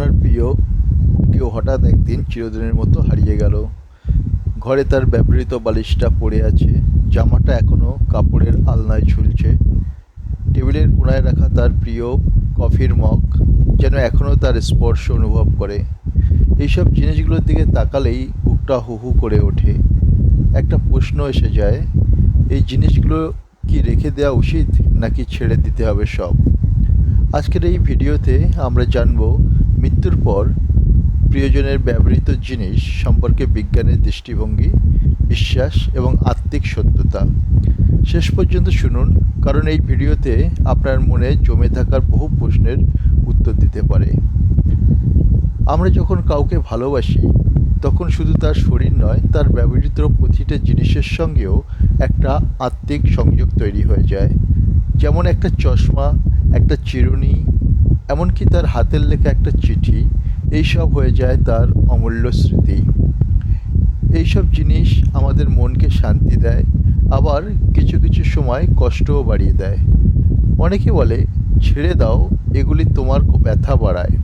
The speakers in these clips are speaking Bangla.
আপনার প্রিয় কেউ হঠাৎ একদিন চিরদিনের মতো হারিয়ে গেল। ঘরে তার ব্যবহৃত বালিশটা পড়ে আছে, জামাটা এখনও কাপড়ের আলনায় ঝুলছে। টেবিলের কোণায় রাখা তার প্রিয় কফির মগ যেন এখনও তার স্পর্শ অনুভব করে। এইসব জিনিসগুলোর দিকে তাকালেই বুকটা হু হু করে ওঠে। একটা প্রশ্ন এসে যায়, এই জিনিসগুলো কি রেখে দেওয়া উচিত নাকি ছেড়ে দিতে হবে সব? আজকের এই ভিডিওতে আমরা জানব মৃত্যুর পর প্রিয়জনের ব্যবহৃত জিনিস সম্পর্কে বিজ্ঞানের দৃষ্টিভঙ্গি, বিশ্বাস এবং আত্মিক সত্যতা। শেষ পর্যন্ত শুনুন, কারণ এই ভিডিওতে আপনার মনে জমে থাকার বহু প্রশ্নের উত্তর দিতে পারে। আমরা যখন কাউকে ভালোবাসি, তখন শুধু তার শরীর নয়, তার ব্যবহৃত প্রতিটা জিনিসের সঙ্গেও একটা আত্মিক সংযোগ তৈরি হয়ে যায়। যেমন একটা চশমা, একটা চিরুনি এমনকি তার হাতের লেখা একটা চিঠি, এইসব হয়ে যায় তার অমূল্য স্মৃতি। এইসব জিনিস আমাদের মনকে শান্তি দেয়, আবার কিছু কিছু সময় কষ্টও বাড়িয়ে দেয়। অনেকে বলে, ছেড়ে দাও, এগুলি তোমার ব্যথা বাড়ায়।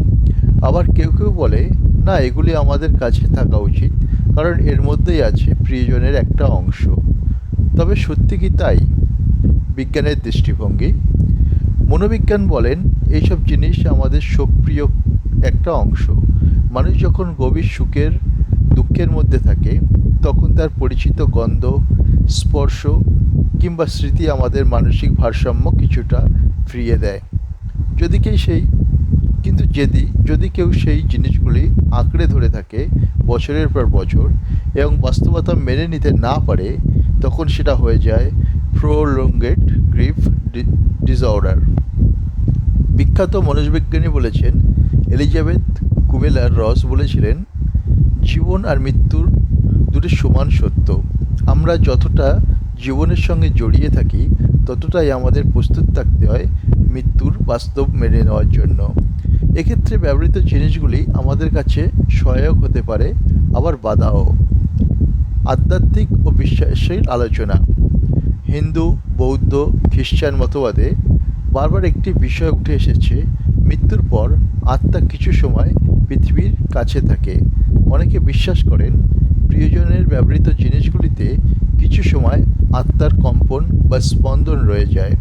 আবার কেউ কেউ বলে, না, এগুলি আমাদের কাছে থাকা উচিত, কারণ এর মধ্যেই আছে প্রিয়জনের একটা অংশ। তবে সত্যি কি তাই? বিজ্ঞানের দৃষ্টিভঙ্গি? মনোবিজ্ঞান বলেন, এইসব জিনিস আমাদের সক্রিয় একটা অংশ। মানুষ যখন গভীর সুখের, দুঃখের মধ্যে থাকে, তখন তার পরিচিত গন্ধ, স্পর্শ কিংবা স্মৃতি আমাদের মানসিক ভারসাম্য কিছুটা ফিরিয়ে দেয়। যদি কেউ সেই, কিন্তু যদি যদি কেউ সেই জিনিসগুলি আঁকড়ে ধরে থাকে বছরের পর বছর এবং বাস্তবতা মেনে নিতে না পারে, তখন সেটা হয়ে যায় প্রোলঙ্গেড গ্রিফ ডিসঅর্ডার। বিখ্যাত মনোজবিজ্ঞানী বলেছেন, এলিজাবেথ কুবেলার রস বলেছিলেন, জীবন আর মৃত্যুর দুটি সমান সত্য। আমরা যতটা জীবনের সঙ্গে জড়িয়ে থাকি, ততটাই আমাদের প্রস্তুত থাকতে হয় মৃত্যুর বাস্তব মেনে নেওয়ার জন্য। এক্ষেত্রে ব্যবহৃত জিনিসগুলি আমাদের কাছে সহায়ক হতে পারে, আবার বাধাও। আধ্যাত্মিক ও বিশ্বাসের আলোচনা। হিন্দু, বৌদ্ধ, খ্রিস্টান মতবাদে বারবার একটি বিষয় উঠে এসেছে, মৃত্যুর পর আত্মা কিছু সময় পৃথিবীর কাছে থাকে। অনেকে বিশ্বাস করেন, প্রিয়জনের ব্যবহৃত জিনিসগুলিতে কিছু সময় আত্মার কম্পন বা স্পন্দন রয়ে যায়।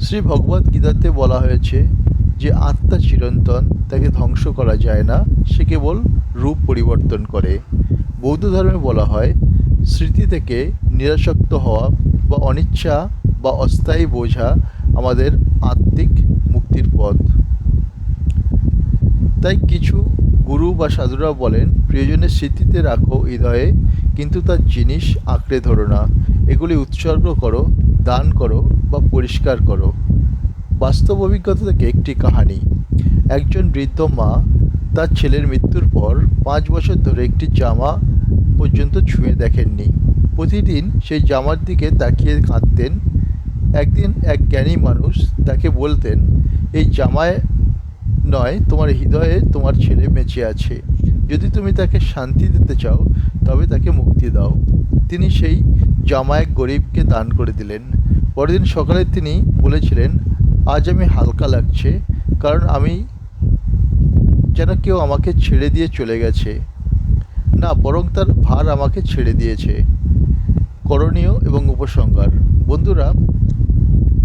শ্রী ভগবত গীতাতে বলা হয়েছে যে, আত্মা চিরন্তন, তাকে ধ্বংস করা যায় না, সে কেবল রূপ পরিবর্তন করে। বৌদ্ধ ধর্মে বলা হয়, স্মৃতি থেকে নিরাসক্ত হওয়া বা অনিচ্ছা বা অস্থায়ী বোঝা আমাদের আত্মিক মুক্তির পথ। তাই কিছু গুরু বা সাধুরা বলেন, প্রিয়জনের স্মৃতিতে রাখো হৃদয়ে, কিন্তু তার জিনিস আঁকড়ে ধরো না। এগুলি উৎসর্গ করো, দান করো বা পরিষ্কার করো। বাস্তব অভিজ্ঞতা থেকে একটি কাহানি। একজন বৃদ্ধ মা তার ছেলের মৃত্যুর পর পাঁচ বছর ধরে একটি জামা পর্যন্ত ছুঁয়ে দেখেননি। প্রতিদিন সেই জামার দিকে তাকিয়ে কাঁদতেন একদিন এক জ্ঞানী মানুষ তাকে বলতেন, এই জামায় নয়, তোমার হৃদয়ে তোমার ছেলে বেঁচে আছে। যদি তুমি তাকে শান্তি দিতে চাও, তবে তাকে মুক্তি দাও। তিনি সেই জামায় গরিবকে দান করে দিলেন। পরের দিন সকালে তিনি বলেছিলেন, আজ আমি হালকা লাগছে, কারণ আমি যেন কেউ আমাকে ছেড়ে দিয়ে চলে গেছে। না, বরং তার ভার আমাকে ছেড়ে দিয়েছে। করণীয় এবং উপসংহার। বন্ধুরা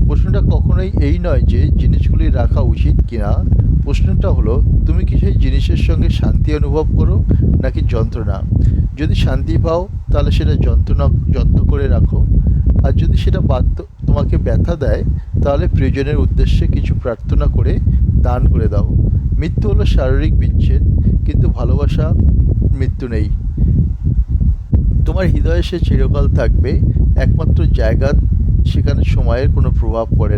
প্রশ্নটা কখনোই এই নয় যে জিনিসগুলি রাখা উচিত কিনা। প্রশ্নটা হলো, তুমি কি সেই জিনিসের সঙ্গে শান্তি অনুভব করো নাকি যন্ত্রণা? যদি শান্তি পাও, তাহলে সেটা যন্ত্রণা, যত্ন করে রাখো। আর যদি সেটা বাধ্য, তোমাকে ব্যথা দেয়, তাহলে প্রিয়জনের উদ্দেশ্যে কিছু প্রার্থনা করে দান করে দাও। মৃত্যু হলো শারীরিক বিচ্ছেদ, কিন্তু ভালোবাসা মৃত্যু নেই। তোমার হৃদয়ে সে চিরকাল থাকবে, একমাত্র জায়গা সেখানে সময়ের কোনো প্রভাব পড়ে